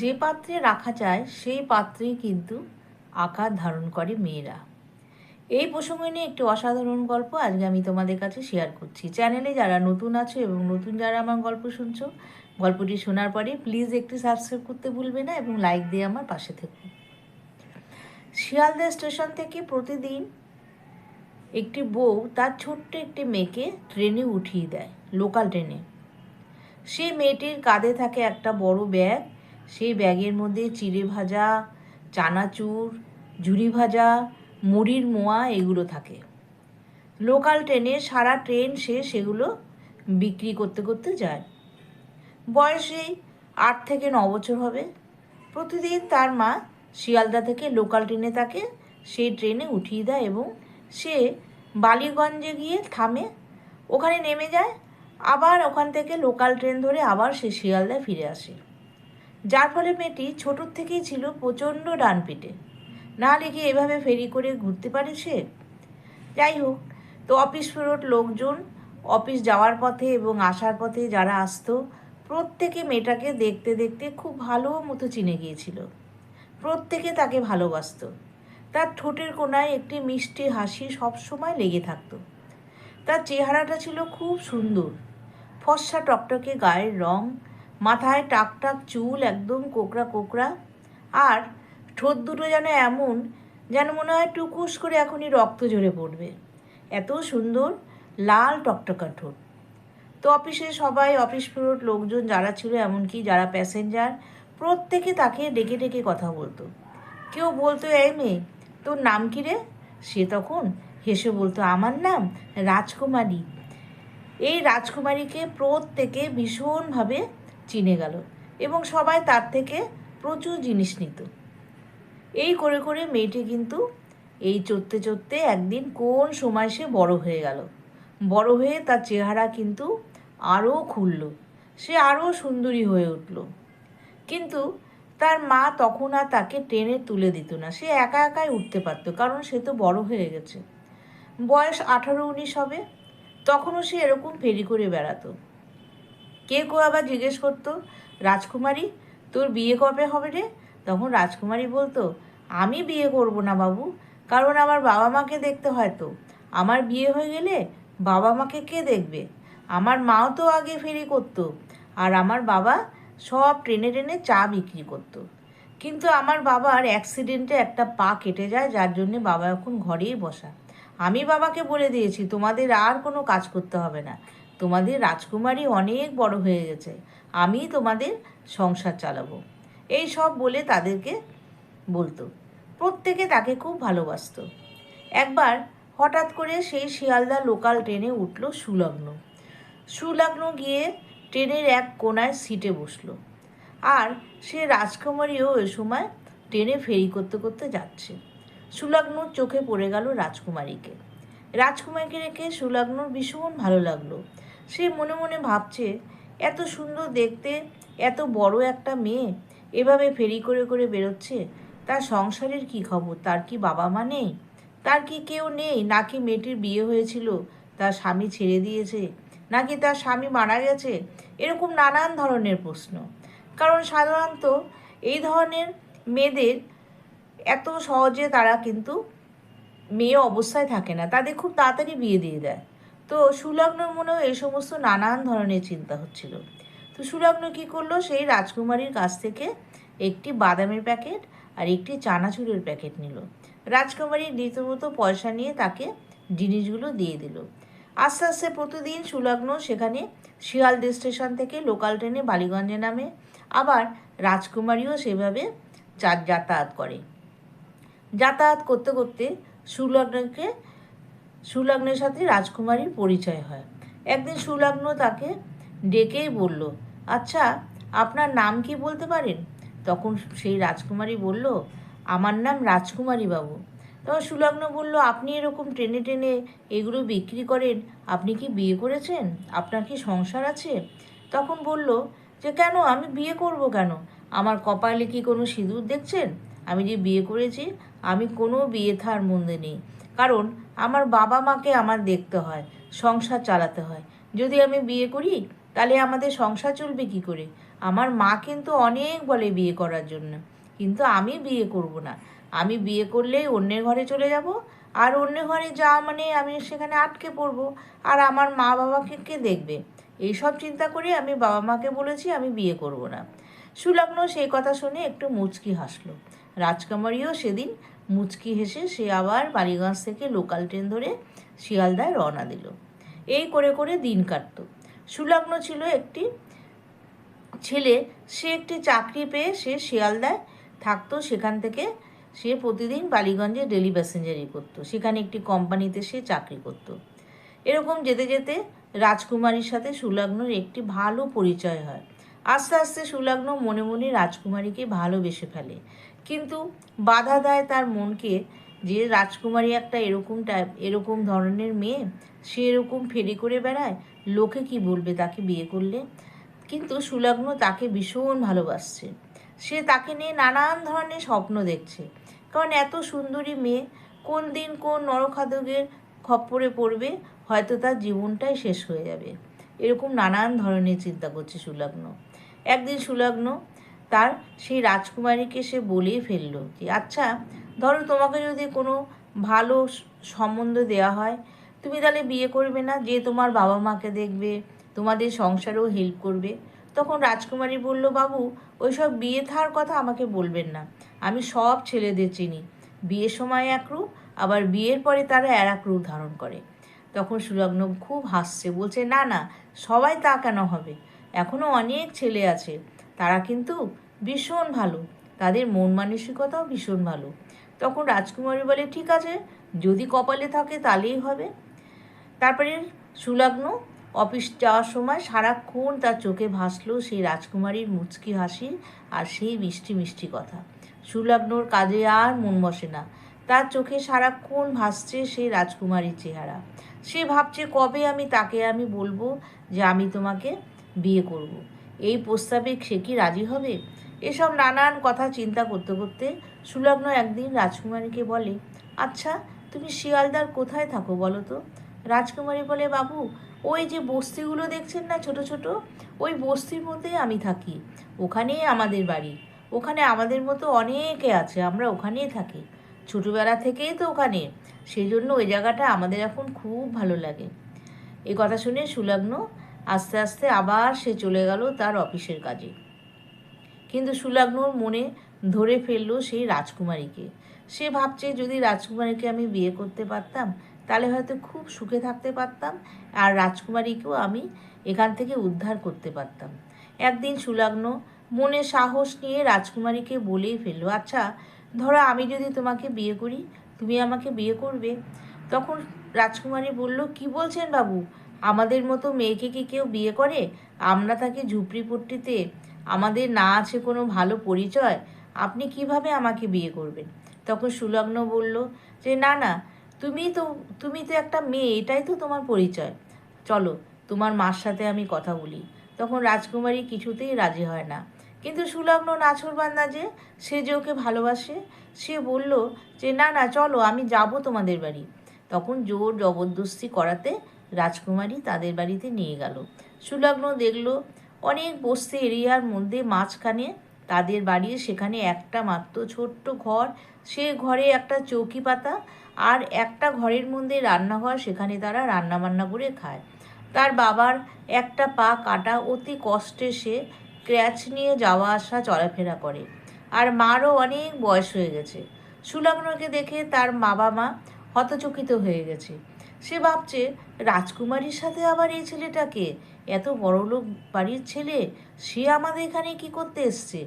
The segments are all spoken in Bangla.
যে পাত্রে রাখা যায়, সেই পাত্রেই কিন্তু আকার ধারণ করে মেয়েরা। এই প্রসঙ্গে নিয়ে একটি অসাধারণ গল্প আজকে আমি তোমাদের কাছে শেয়ার করছি। চ্যানেলে যারা নতুন আছো এবং নতুন যারা আমার গল্প শুনছো, গল্পটি শোনার পরে প্লিজ একটি সাবস্ক্রাইব করতে ভুলবে না এবং লাইক দিয়ে আমার পাশে থেকো। শিয়ালদা স্টেশন থেকে প্রতিদিন একটি বউ তার ছোট্ট একটি মেয়েকে ট্রেনে উঠিয়ে দেয় লোকাল ট্রেনে। সেই মেয়েটির কাঁধে থাকে একটা বড় ব্যাগ সেই ব্যাগের মধ্যে চিড়ে ভাজা, চানাচুর, ঝুরি ভাজা, মুড়ির মোয়া এগুলো থাকে। লোকাল ট্রেনে সারা ট্রেন সে সেগুলো বিক্রি করতে করতে যায়। বয়সে আট থেকে ন বছর হবে। প্রতিদিন তার মা শিয়ালদা থেকে লোকাল ট্রেনে তাকে সেই ট্রেনে উঠিয়ে দেয় এবং সে বালিগঞ্জে গিয়ে থামে, ওখানে নেমে যায়। আবার ওখান থেকে লোকাল ট্রেন ধরে আবার সে শিয়ালদায় ফিরে আসে। যার ফলে মেয়েটি ছোটোর থেকেই ছিল প্রচণ্ড ডান পিটে না লিখে এভাবে ফেরি করে ঘুরতে পারে সে? যাই হোক, তো অফিস ফেরত লোকজন, অফিস যাওয়ার পথে এবং আসার পথে যারা আসতো, প্রত্যেকে মেয়েটাকে দেখতে দেখতে খুব ভালো মতো চিনে গিয়েছিল। প্রত্যেকে তাকে ভালোবাসতো। তার ঠোঁটের কোনায় একটি মিষ্টি হাসি সবসময় লেগে থাকতো। তার চেহারাটা ছিল খুব সুন্দর। ফর্সা টকটকে গায়ের রং মাথায় টাক টাক চুল, একদম কোকড়া কোকড়া। আর ঠোঁট দুটো যেন এমন, যেন মনে হয় টুকুস করে এখনই রক্ত ঝরে পড়বে। এত সুন্দর, লাল টকটকা ঠোঁট। তো অফিসে সবাই, অফিস ফেরত লোকজন যারা ছিল, এমনকি যারা প্যাসেঞ্জার, প্রত্যেকে তাকে ডেকে ডেকে কথা বলতো। কেউ বলতো, এই মেয়ে, তোর নাম কী রে? সে তখন হেসে বলতো, আমার নাম রাজকুমারী। এই রাজকুমারীকে প্রত্যেকে ভীষণভাবে চিনে গেল এবং সবাই তার থেকে প্রচুর জিনিস নিত। এই করে করে মেয়েটি কিন্তু এই চড়তে চড়তে একদিন কোন সময় সে বড় হয়ে গেল। বড় হয়ে তার চেহারা কিন্তু আরও খুলল। সে আরও সুন্দরী হয়ে উঠল। কিন্তু তার মা তখন আর তাকে টেনে তুলে দিত না। সে একা একাই উঠতে পারতো, কারণ সে তো বড় হয়ে গেছে। বয়স আঠারো উনিশ হবে, তখনও সে এরকম ফেরি করে বেড়াতো। কে কেউ আবার জিজ্ঞেস করতো? রাজকুমারী, তোর বিয়ে কবে হবে রে? তখন রাজকুমারী বলতো, আমি বিয়ে করব না বাবু, কারণ আমার বাবা মাকে দেখতে হয় তো। আমার বিয়ে হয়ে গেলে বাবা মাকে কে দেখবে? আমার মাও তো আগে ফেরি করতো, আর আমার বাবা সব ট্রেনে ট্রেনে চা বিক্রি করতো। কিন্তু আমার বাবার অ্যাক্সিডেন্টে একটা পা কেটে যায়, যার জন্যে বাবা এখন ঘরেই বসা। আমি বাবাকে বলে দিয়েছি, তোমাদের আর কোনো কাজ করতে হবে না। তোমাদের রাজকুমারী অনেক বড় হয়ে গেছে, আমি তোমাদের সংসার চালাবো। এই সব বলে তাদেরকে বলতো। প্রত্যেকে তাকে খুব ভালোবাসত। একবার হঠাৎ করে সেই শিয়ালদা লোকাল ট্রেনে উঠল সুলগ্ন। সুলগ্ন গিয়ে ট্রেনের এক কোনায় সিটে বসল। আর সে রাজকুমারীও এ সময় ট্রেনে ফেরি করতে করতে যাচ্ছে। সুলগ্নর চোখে পড়ে গেল রাজকুমারীকে। রাজকুমারীকে রেখে সুলগ্নর ভীষণ ভালো লাগল। সে মনে মনে ভাবছে, এত সুন্দর দেখতে, এত বড় একটা মেয়ে, এভাবে ফেরি করে করে বেরোচ্ছে, তার সংসারের কি খবর? তার কি বাবা মা নেই? তার কি কেউ নেই? নাকি মেয়েটির বিয়ে হয়েছিল, তার স্বামী ছেড়ে দিয়েছে, নাকি তার স্বামী মারা গেছে? এরকম নানান ধরনের প্রশ্ন। কারণ সাধারণত এই ধরনের মেয়েদের এত সহজে তারা কিন্তু মেয়ে অবস্থায় থাকে না। তাদের খুব তাড়াতাড়ি বিয়ে দিয়ে দেয়। তো সুলগ্নর মনেও এই সমস্ত নানান ধরনের চিন্তা হচ্ছিল। তো সুলগ্ন কী করল? সেই রাজকুমারীর কাছ থেকে একটি বাদামের প্যাকেট আর একটি চানাচুরের প্যাকেট নিল। রাজকুমারী রীতিমতো পয়সা নিয়ে তাকে জিনিসগুলো দিয়ে দিল। আস্তে আস্তে প্রতিদিন সুলগ্ন সেখানে শিয়ালদে স্টেশন থেকে লোকাল ট্রেনে বালিগঞ্জে নামে। আবার রাজকুমারীও সেভাবে যাতায়াত করে। যাতায়াত করতে করতে সুলগ্নকে সুলগ্নের সাথে রাজকুমারীর পরিচয় হয়। একদিন সুলগ্ন তাকে ডেকেই বলল আচ্ছা আপনার নাম কি বলতে পারেন? তখন সেই রাজকুমারী বলল, আমার নাম রাজকুমারী বাবু তখন সুলগ্ন বলল, আপনি এরকম ট্রেনে ট্রেনে এগুলো বিক্রি করেন, আপনি কি বিয়ে করেছেন? আপনার কি সংসার আছে? তখন বলল, যে কেন? আমি বিয়ে করব কেন? আমার কপালে কি কোনো সিঁদুর দেখছেন? আমি যে বিয়ে করেছি, আমি কোনো বিয়ে থার মন্দে নেই। কারণ আমার বাবা মাকে আমার দেখতে হয়, সংসার চালাতে হয়। যদি আমি বিয়ে করি, তাহলে আমাদের সংসার চলবে কি করে? আমার মা কিন্তু অনেক বলে বিয়ে করার জন্য। কিন্তু আমি বিয়ে করব না। আমি বিয়ে করলেই অন্যের ঘরে চলে যাব, আর অন্যের ঘরে যাওয়া মানে আমি সেখানে আটকে পড়ব, আর আমার মা বাবাকে কে দেখবে? এইসব চিন্তা করে আমি বাবা মাকে বলেছি আমি বিয়ে করব না। সুলগ্ন সেই কথা শুনে একটু মুচকি হাসলো। রাজকুমারীও সেদিন মুচকি হেসে সে আবার বালিগঞ্জ থেকে লোকাল ট্রেন ধরে শিয়ালদায় রওনা দিল। এই করে করে দিন কাটত। সুলগ্ন ছিল একটি ছেলে। সে একটি চাকরি পেয়ে সে শিয়ালদায় থাকতো। সেখান থেকে সে প্রতিদিন বালিগঞ্জে ডেলি প্যাসেঞ্জারি করতো। সেখানে একটি কোম্পানিতে সে চাকরি করত। এরকম যেতে যেতে রাজকুমারীর সাথে সুলগ্নর একটি ভালো পরিচয় হয়। আস্তে আস্তে সুলগ্ন মনে মনে রাজকুমারীকে ভালোবেসে ফেলে। কিন্তু বাধা দেয় তার মনকে যে রাজকুমারী একটা এরকম টাইপ এরকম ধরনের মেয়ে, সে এরকম ফেরি করে বেড়ায়, লোকে কি বলবে তাকে বিয়ে করলে? কিন্তু সুলগ্ন তাকে ভীষণ ভালোবাসছে। সে তাকে নিয়ে নানান ধরনের স্বপ্ন দেখছে। কারণ এত সুন্দরী মেয়ে, কোন দিন কোন নরখাদকের খপ্পরে পড়বে, হয়তো তার জীবনটাই শেষ হয়ে যাবে। এরকম নানান ধরনের চিন্তা করছে সুলগ্ন। একদিন সুলগ্ন তার সেই রাজকুমারীকে সে বলেই ফেলল যে আচ্ছা ধরো তোমাকে যদি কোনো ভালো সম্বন্ধ দেওয়া হয়, তুমি তাহলে বিয়ে করবে না? যে তোমার বাবা মাকে দেখবে, তোমাদের সংসারেও হেল্প করবে। তখন রাজকুমারী বলল, বাবু, ওইসব বিয়ে থার কথা আমাকে বলবেন না। আমি সব ছেলেদের চিনি। বিয়ের সময় এক রূপ, আবার বিয়ের পরে তারা আর এক রূপ ধারণ করে। তখন সুলগ্ন খুব হাসছে, বলছে, না না, সবাই তা কেন হবে? এখনও অনেক ছেলে আছে। তারা কিন্তু ভীষণ ভালো। তাদের মন মানসিকতাও ভীষণ ভালো। তখন রাজকুমারী বলে, ঠিক আছে, যদি কপালে থাকে তাহলেই হবে। তারপরে সুলগ্ন অফিস যাওয়ার সময় সারাক্ষণ তার চোখে ভাসলো সেই রাজকুমারীর মুচকি হাসি আর সেই মিষ্টি মিষ্টি কথা। সুলগ্নর কাজে আর মন বসে না। তার চোখে সারাক্ষণ ভাসছে সেই রাজকুমারীর চেহারা। সে ভাবছে, কবে আমি তাকে আমি বলব যে আমি তোমাকে বিয়ে করব। এই প্রস্তাবে সে কি রাজি হবে? এসব নানান কথা চিন্তা করতে করতে সুলগ্ন একদিন রাজকুমারীকে বলে আচ্ছা তুমি শিয়ালদার কোথায় থাকো বলো তো? রাজকুমারী বলে, বাবু, ওই যে বস্তিগুলো দেখছেন না ছোট ছোট? ওই বস্তির মধ্যেই আমি থাকি। ওখানেই আমাদের বাড়ি। ওখানে আমাদের মতো অনেকে আছে, আমরা ওখানেই থাকি। ছোটোবেলা থেকেই তো ওখানে। সেই জন্য ওই জায়গাটা আমাদের এখন খুব ভালো লাগে। এ কথা শুনে সুলগ্ন আস্তে আস্তে আবার সে চলে গেল তার অফিসের কাজে। কিন্তু সুলগ্নর মনে ধরে ফেলল সেই রাজকুমারীকে। সে ভাবছে, যদি রাজকুমারীকে আমি বিয়ে করতে পারতাম, তাহলে হয়তো খুব সুখে থাকতে পারতাম, আর রাজকুমারীকেও আমি এখান থেকে উদ্ধার করতে পারতাম। একদিন সুলগ্ন মনে সাহস নিয়ে রাজকুমারীকে বলেই ফেলল আচ্ছা ধরো আমি যদি তোমাকে বিয়ে করি, তুমি আমাকে বিয়ে করবে? তখন রাজকুমারী বলল, কি বলছেন বাবু? আমাদের মতো মেয়েকে কি কেউ বিয়ে করে? আমরা থাকি ঝুপড়িপট্টিতে আমাদের না আছে কোনো ভালো পরিচয়, আপনি কীভাবে আমাকে বিয়ে করবেন? তখন সুলগ্ন বলল যে, না না, তুমি তো তুমি তো একটা মেয়ে, এটাই তো তোমার পরিচয়। চলো, তোমার মার সাথে আমি কথা বলি। তখন রাজকুমারী কিছুতেই রাজি হয় না। কিন্তু সুলগ্ন নাছরবান্দা যে, সে যে ওকে ভালোবাসে, সে বলল যে, না না, চলো, আমি যাব তোমাদের বাড়ি। তখন জোর জবরদস্তি করাতে রাজকুমারী তাদের বাড়িতে নিয়ে গেল। সুলগ্ন দেখল অনেক বস্তি এরিয়ার মধ্যে মাঝখানে তাদের বাড়ি, সেখানে একটা মাত্র ছোট্ট ঘর। সে ঘরে একটা চৌকি পাতা আর একটা ঘরের মধ্যে রান্নাঘর সেখানে তারা রান্না বান্না করে খায়। তার বাবার একটা পা কাটা অতি কষ্টে সে ক্র্যাচ নিয়ে যাওয়া আসা চলাফেরা করে আর মারও অনেক বয়স হয়ে গেছে। সুলগ্নকে দেখে তার বাবা মা হতচকিত হয়ে গেছে। সে ভাবছে, রাজকুমারীর সাথে আবার এই ছেলেটাকে এত বড়লোক বাড়ির ছেলে, সে আমাদের এখানে কি করতে এসছে?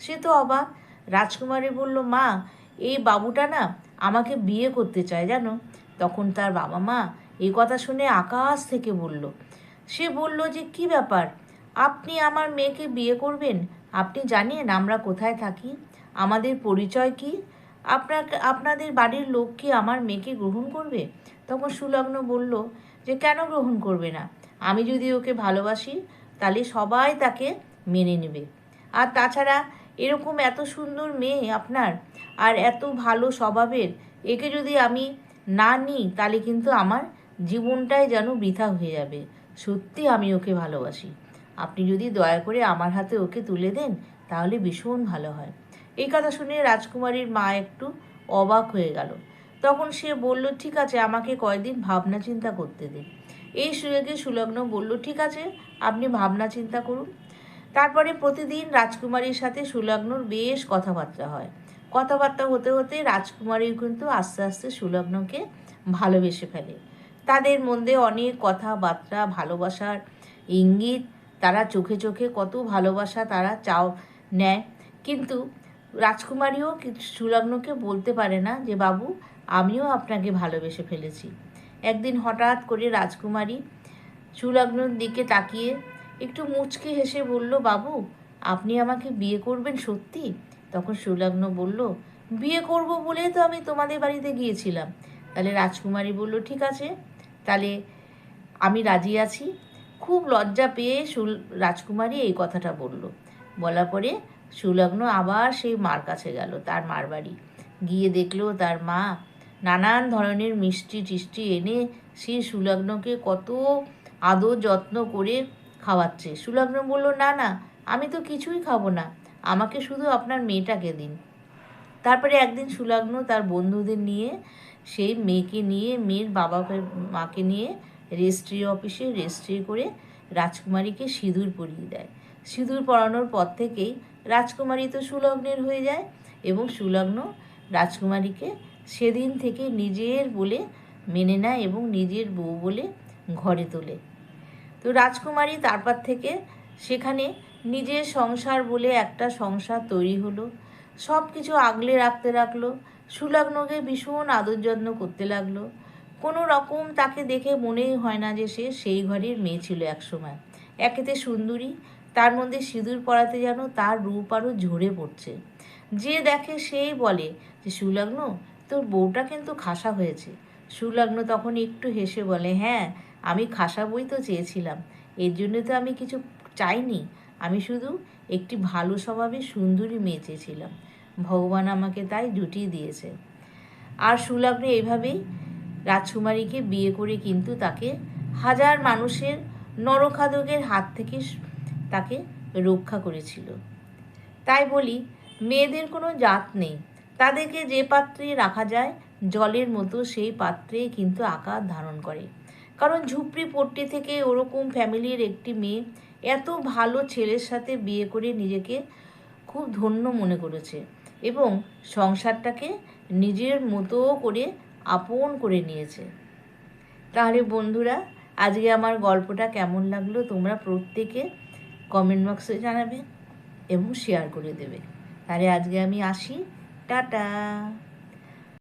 সে তো অবাক। রাজকুমারী বলল, মা, এই বাবুটা না আমাকে বিয়ে করতে চায়, জানো? তখন তার বাবা মা এই কথা শুনে আকাশ থেকে বলল, সে বলল যে, কি ব্যাপার? আপনি আমার মেয়েকে বিয়ে করবেন? আপনি জানেন আমরা কোথায় থাকি? আমাদের পরিচয় কি? আপনাকে আপনাদের বাড়ির লোক কি আমার মেয়েকে গ্রহণ করবে? তখন সুলগ্ন বলল, যে কেন গ্রহণ করবে না? আমি যদি ওকে ভালোবাসি, তাহলে সবাই তাকে মেনে নেবে। আর তাছাড়া এরকম এত সুন্দর মেয়ে আপনার, আর এত ভালো স্বভাবের, একে যদি আমি না নিই, তাহলে কিন্তু আমার জীবনটাই যেন বৃথা হয়ে যাবে। সত্যি আমি ওকে ভালোবাসি। আপনি যদি দয়া করে আমার হাতে ওকে তুলে দেন, তাহলে ভীষণ ভালো হয়। এই কথা শুনে রাজকুমারীর মা একটু অবাক হয়ে গেল। তখন সে বলল, ঠিক আছে, আমাকে কয়দিন ভাবনা চিন্তা করতে দিন। এই সুযোগে সুলগ্ন বলল, ঠিক আছে, আপনি ভাবনা চিন্তা করুন। তারপরে প্রতিদিন রাজকুমারীর সাথে সুলগ্নর বেশ কথাবার্তা হয়। কথাবার্তা হতে হতে রাজকুমারী কিন্তু আস্তে আস্তে সুলগ্নকে ভালোবেসে ফেলে। তাদের মধ্যে অনেক কথাবার্তা, ভালোবাসার ইঙ্গিত, তারা চোখে চোখে কত ভালোবাসা তারা চাও, নেয়। কিন্তু রাজকুমারীও সুলগ্নকে বলতে পারে না যে, বাবু, আমিও আপনাকে ভালোবেসে ফেলেছি। একদিন হঠাৎ করে রাজকুমারী সুলগ্নর দিকে তাকিয়ে একটু মুচকে হেসে বলল, বাবু, আপনি আমাকে বিয়ে করবেন সত্যি? তখন সুলগ্ন বলল, বিয়ে করব বলেই তো আমি তোমাদের বাড়িতে গিয়েছিলাম। তাহলে রাজকুমারী বলল, ঠিক আছে, তাহলে আমি রাজি আছি। খুব লজ্জা পেয়ে সুল, রাজকুমারী এই কথাটা বলল। বলার পরে সুলগ্ন আবার সেই মার কাছে গেল, তার মার বাড়ি। গিয়ে দেখল তার মা নানান ধরনের মিষ্টি টিষ্টি এনে সেই সুলগ্নকে কত আদর যত্ন করে খাওয়াচ্ছে। সুলগ্ন বলল, না না, আমি তো কিছুই খাব না। আমাকে শুধু আপনার মেয়েটাকে দিন। তারপরে একদিন সুলগ্ন তার বন্ধুদের নিয়ে, সেই মেয়েকে নিয়ে, মেয়ের বাবাকে, মাকে নিয়ে রেজিস্ট্রি অফিসে রেজিস্ট্রি করে রাজকুমারীকে সিঁদুর পরিয়ে দেয়। সিঁদুর পরানোর পর থেকেই রাজকুমারী তো সুলগ্নের হয়ে যায় এবং সুলগ্ন রাজকুমারীকে সেদিন থেকে নিজের বলে মেনে নেয় এবং নিজের বউ বলে ঘরে তোলে। তো রাজকুমারী তারপর থেকে সেখানে নিজের সংসার বলে একটা সংসার তৈরি হলো। সব কিছু আগলে রাখতে রাখল সুলগ্নকে ভীষণ আদর যত্ন করতে লাগল। কোনো রকম তাকে দেখে মনেই হয় না যে সে সেই ঘরের মেয়ে ছিল একসময়। একেতে সুন্দরী, তার মধ্যে সিঁদুর পরাতে যেন তার রূপ আরও ঝরে পড়ছে। যে দেখে সেই বলে যে, সুলগ্ন তোর বউটা কিন্তু খাসা হয়েছে। সুলগ্ন তখন একটু হেসে বলে হ্যাঁ আমি খাসা বই তো চেয়েছিলাম। এর জন্য তো আমি কিছু চাইনি। আমি শুধু একটি ভালো স্বভাবের সুন্দরী মেয়ে চেয়েছিলাম। ভগবান আমাকে তাই জুটিয়ে দিয়েছে। আর সুলগ্ন এইভাবেই রাজকুমারীকে বিয়ে করে কিন্তু তাকে হাজার মানুষের নরখাদকের হাত থেকে তাকে রক্ষা করেছিল। তাই বলি, মেয়েদের কোনো জাত নেই। তাদেরকে যে পাত্রে রাখা যায়, জলের মতো সেই পাত্রে কিন্তু আকার ধারণ করে। কারণ ঝুপড়ি পট্টি থেকে ওরকম ফ্যামিলির একটি মেয়ে এত ভালো ছেলের সাথে বিয়ে করে নিজেকে খুব ধন্য মনে করেছে এবং সংসারটাকে নিজের মতো করে আপন করে নিয়েছে। তাহলে বন্ধুরা, আজকে আমার গল্পটা কেমন লাগল তোমরা প্রত্যেকে কমেন্ট বক্সে জানাবে এবং শেয়ার করে দেবে। তাহলে আজকে আমি আসি। Dadah.